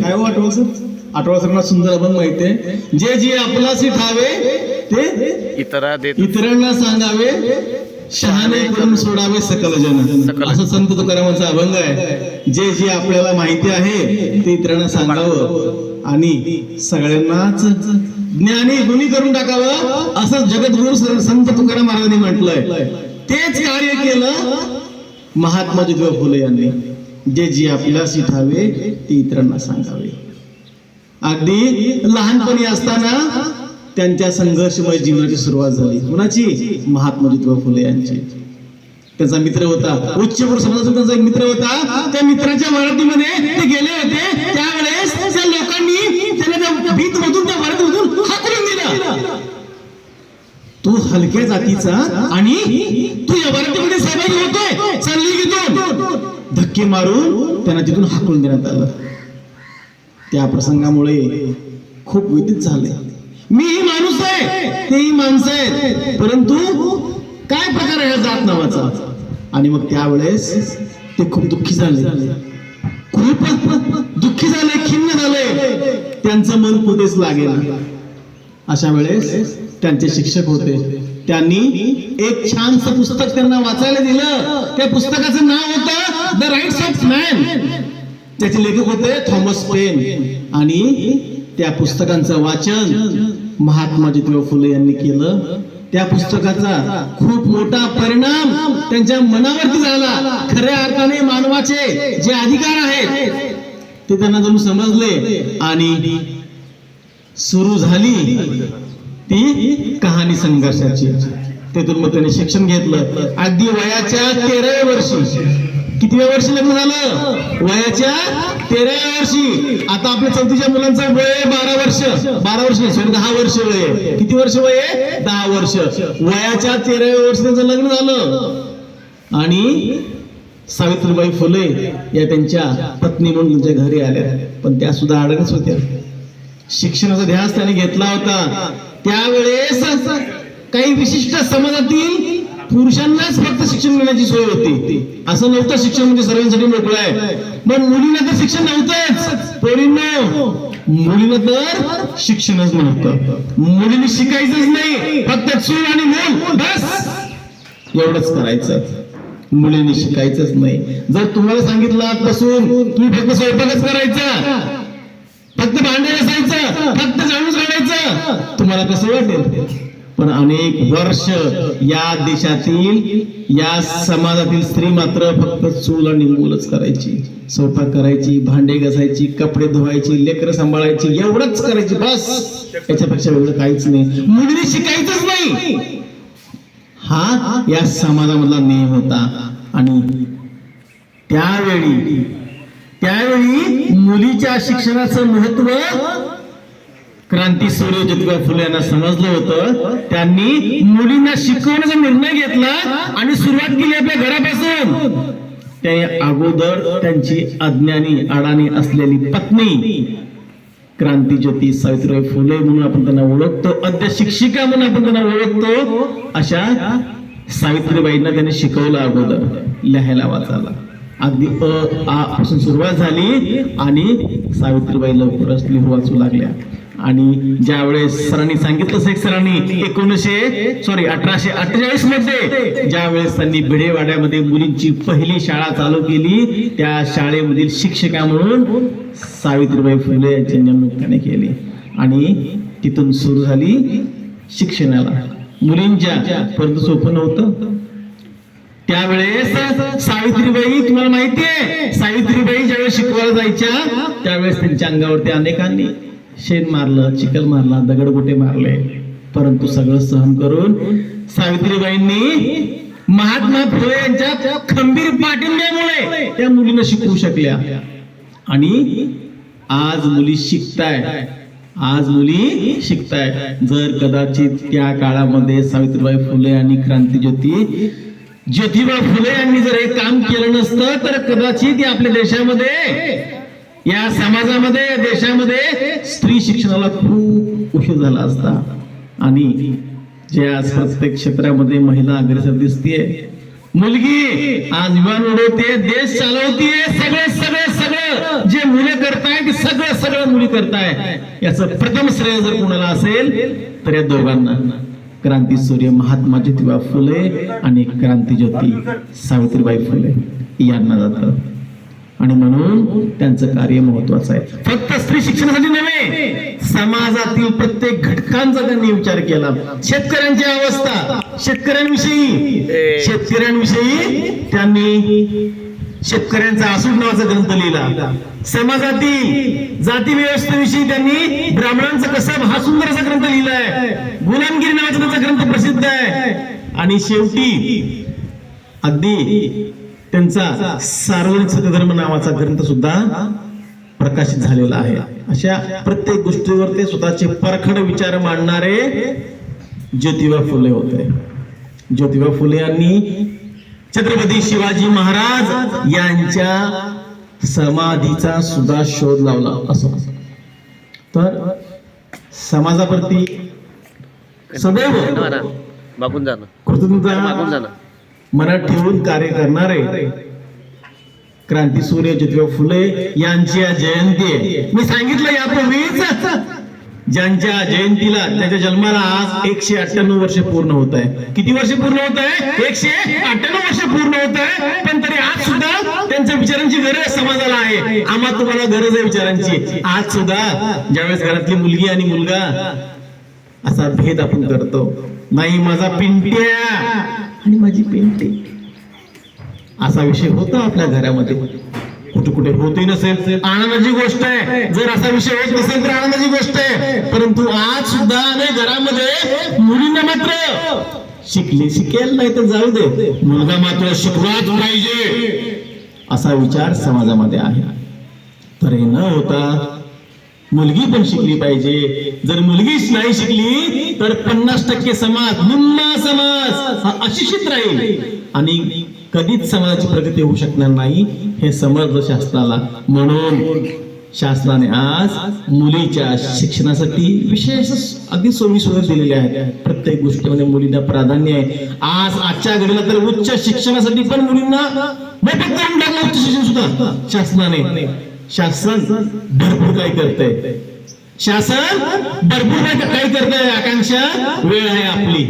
काय हो आठवलं सर? सरांना सुंदर अभंग माहिती आहे. जे जे आपलासी ठावे ते इतरा देत इतरांना सांगावे शहाणे करून सोडावे सकल जन असं संत तुकारामांचा अभंग आहे. जे जे आपल्याला माहिती आहे ते इतरांना सांगावं. आणि सगळ्यांनाच ज्ञानी गुणी करून टाकावं असं जगद्गुरु संत तुकाराम महाराजांनी म्हटलंय. तेच कार्य केलं महात्मा ज्योतिबा फुले यांनी. जे जे आपल्याला ठावे ते इतरांना सांगावे. अगदी लहानपणी असताना त्यांच्या संघर्षमय जीवनाची सुरुवात झाली. कुणाची? महात्मा ज्योतिबा फुले यांची. त्यांचा मित्र होता. उच्च समाजाचा त्यांचा एक मित्र होता. त्या मित्राच्या मराठीमध्ये ते गेले होते. त्यावेळेस त्या लोकांनी त्याला त्या भीत मधून त्या मराठीमधून हाकलून दिला. तू हलक्या जातीचा आणि तू या मराठीमध्ये सहभागी होतोय चालली की तू धक्के मारून त्यांना तिथून हाकलून देण्यात आलं. त्या प्रसंगामुळे खूप व्यतीत झाले. मीही माणूस आहे तेही माणसं आहेत. परंतु काय प्रकार आहे जात नावाचा? आणि मग त्यावेळेस ते खूप दुःखी झाले. खूप दुःखी झाले खिन्न झाले. त्यांचं मन कुठेच लागेल. अशा वेळेस त्यांचे शिक्षक होते. त्यांनी एक छानसं पुस्तक त्यांना वाचायला दिलं. त्या पुस्तकाचं नाव होतं द राईट्स ऑफ मॅन त्याचे लेखक होते थॉमस पेन. आणि त्या पुस्तकांचं वाचन महात्मा ज्योतिबा फुले यांनी केलं. त्या पुस्तकाचा खूप मोठा परिणाम त्यांच्या मनावरती झाला. खऱ्या अर्थाने मानवाचे जे अधिकार आहेत ते त्यांना जणू समजले आणि सुरू झाली ती कहाणी संघर्षाची. तेथून मग त्याने शिक्षण घेतलं. अगदी वयाच्या तेराव्या वर्षी कितव्या वर्षी लग्न झालं? वयाच्या तेराव्या वर्षी. आता आपल्या चौथीच्या मुलांचं वय आहे बारा वर्ष. बारा वर्ष सॉरी दहा वर्ष वय आहे. किती वर्ष वय आहे? दहा वर्ष. वयाच्या तेराव्या वर्षी त्यांचं लग्न झालं. आणि सावित्रीबाई फुले या त्यांच्या पत्नी म्हणून त्यांच्या घरी आल्या. पण त्या सुद्धा अडगच होत्या. शिक्षणाचा ध्यास त्याने घेतला होता. त्यावेळेस काही विशिष्ट समाजातील पुरुषांनाच फक्त शिक्षण घेण्याची सोय होती. असं नव्हतं शिक्षण म्हणजे सर्वांसाठी मोकळं आहे. पण मुलींना तर शिक्षण नव्हतंच. पोरींना मुलींना तर शिक्षणच नव्हतं. मुलींनी शिकायचंच नाही. फक्त चूल आणि मूल बस. एवढंच करायचं. मुलींनी शिकायचंच नाही. जर तुम्हाला सांगितलं आजपासून तुम्ही फक्त स्वयंपाकच करायचा. फक्त भांडे असायचं फक्त जाणून काढायचं. तुम्हाला कसं वाटेल? पण अनेक वर्ष या देशातील या समाजातील स्त्री मात्र फक्त चूल आणि मूलच करायची. स्वयंपाक करायची भांडे घासायची कपडे धुवायची लेकर सांभाळायची एवढंच करायची बस. याच्यापेक्षा वेगळं काहीच नाही. मुलीने शिकायचंच नाही. हा या समाजामधला नियम होता. आणि त्यावेळी त्यावेळी मुलीच्या शिक्षणाचं महत्त्व क्रांती सूर्य ज्योतिबा फुले यांना समजलं होतं त्यांनी मुलींना शिकवण्याचा निर्णय घेतला आणि सुरुवात केली आपल्या घरापासून. ते अगोदर त्यांची अज्ञानी अडाणी असलेली पत्नी क्रांती ज्योती सावित्रीबाई फुले म्हणून आपण त्यांना ओळखतो अद्य शिक्षिका म्हणून आपण त्यांना ओळखतो अशा सावित्रीबाईंना त्यांनी शिकवलं अगोदर लिहायला वाचायला. अगदी अ आ पासून सुरुवात झाली आणि सावित्रीबाई लवकरच लिहू वाचू लागल्या. आणि ज्यावेळेस सरांनी सांगितलं एक सरांनी एकोणीसशे सॉरी अठराशे अठ्ठेचाळीसमध्ये ज्यावेळेस त्यांनी भिडेवाड्यामध्ये मुलींची पहिली शाळा चालू केली त्या शाळेमधील शिक्षिका म्हणून सावित्रीबाई फुले यांची नेमणूक त्याने केली. आणि तिथून सुरू झाली शिक्षणाला. मुलींच्या परंतु सोपं नव्हतं. त्यावेळेस सावित्रीबाई तुम्हाला माहितीये सावित्रीबाई ज्यावेळेस शिकवायला जायच्या त्यावेळेस त्यांच्या अंगावरती अनेकांनी शेण मारलं चिखल मारला दगडगोटे मारले. परंतु सगळं सहन करून सावित्रीबाईंनी महात्मा फुले यांच्या खंबीर पाठिंब्यामुळे त्या मुलीनं शिकवू शकल्या. आणि आज मुली शिकताय. आज मुली शिकताय. जर कदाचित त्या काळामध्ये सावित्रीबाई फुले आणि क्रांतीज्योती ज्योतिबा फुले यांनी जर हे काम केलं नसतं तर कदाचित या आपल्या देशामध्ये या समाजामध्ये देशामध्ये स्त्री शिक्षणाला खूप उशीर झाला असता. आणि जे आज प्रत्येक क्षेत्रामध्ये महिला अग्रेसर दिसतीये. मुलगी आज विमान उडवते देश चालवतीये सगळे सगळे सगळं जे मुले करताय की सगळं सगळं मुली करताय याचं प्रथम श्रेय जर कोणाला असेल तर या दोघांना. क्रांती सूर्य महात्मा ज्योतिबा फुले आणि क्रांती ज्योती सावित्रीबाई फुले. यांना जातं. आणि म्हणून त्यांचं कार्य महत्वाचं आहे. फक्त स्त्री शिक्षणासाठी नव्हे समाजातील प्रत्येक घटकांचा त्यांनी विचार केला. शेतकऱ्यांची अवस्था शेतकऱ्यांविषयी शेतकऱ्यांविषयी त्यांनी शेतकऱ्यांचा आसूड नावाचा ग्रंथ लिहिला. समाजातील जाती व्यवस्थेविषयी त्यांनी ब्राह्मणांचा कसब हा सुंदर असा ग्रंथ लिहिलाय गुलामगिरी नावाचा त्यांचा ग्रंथ प्रसिद्ध आहे. आणि शेवटी अगदी त्यांचा सार्वजनिक सत्यधर्म नावाचा ग्रंथ सुद्धा प्रकाशित झालेला आहे. अशा प्रत्येक गोष्टीवर ते स्वतःचे परखड विचार मांडणारे ज्योतिबा फुले होते. ज्योतिबा फुले यांनी छत्रपती शिवाजी महाराज यांच्या समाधीचा सुद्धा शोध लावला असो. तर समाजाप्रती सदैव कृतज्ञता जाणं. मनात ठेवून कार्य करणारे. क्रांती सूर्य ज्योतिबा फुले यांची आज जयंती. आहे मी सांगितलं यापूर्वीच. ज्यांच्या जयंतीला त्याच्या जन्माला आज एकशे अठ्ठ्याण्णव वर्ष पूर्ण होत आहे. किती वर्ष पूर्ण होत आहे? एकशे अठ्ठ्याण्णव वर्ष पूर्ण होत आहे. पण तरी आज सुद्धा त्यांच्या विचारांची गरज समाजाला आहे. आम्हा तुम्हाला गरज आहे विचारांची. आज सुद्धा ज्यावेळेस घरातली मुलगी आणि मुलगा असा भेद आपण करतो. नाही माझा पिंट्या. आणि माझी पेंटिंग असा विषय होता आपल्या घरामध्ये. कुठे कुठे होतही नसेल. आनंदाची गोष्ट आहे. जर असा विषय होत नसेल तर आनंदाची गोष्ट आहे. परंतु आज सुद्धा अनेक घरामध्ये मुलींना मात्र शिकली शिकेल नाही तर जाऊ दे. मुलगा मात्र शिकवाच पाहिजे. असा विचार समाजामध्ये आहे. तर हे न होता मुलगी पण शिकली पाहिजे. जर मुलगीच नाही शिकली तर पन्नास टक्के समाज निम्मा समाज हा अशिक्षित राहील. आणि कधीच समाजाची प्रगती होऊ शकणार नाही हे समजलं शासनाला म्हणून शासनाने आज मुलीच्या शिक्षणासाठी विशेष अगदी सोयी सुविधा दिलेल्या आहेत. प्रत्येक गोष्टीमध्ये मुलींना प्राधान्य आहे. आज आजच्या घडीला तर उच्च शिक्षणासाठी पण मुलींना उच्च शिक्षण सुद्धा शासनाने शासन भरपूर काय करतंय. शासन भरपूर काय काय करतंय? आकांक्षा वेळ आहे आपली.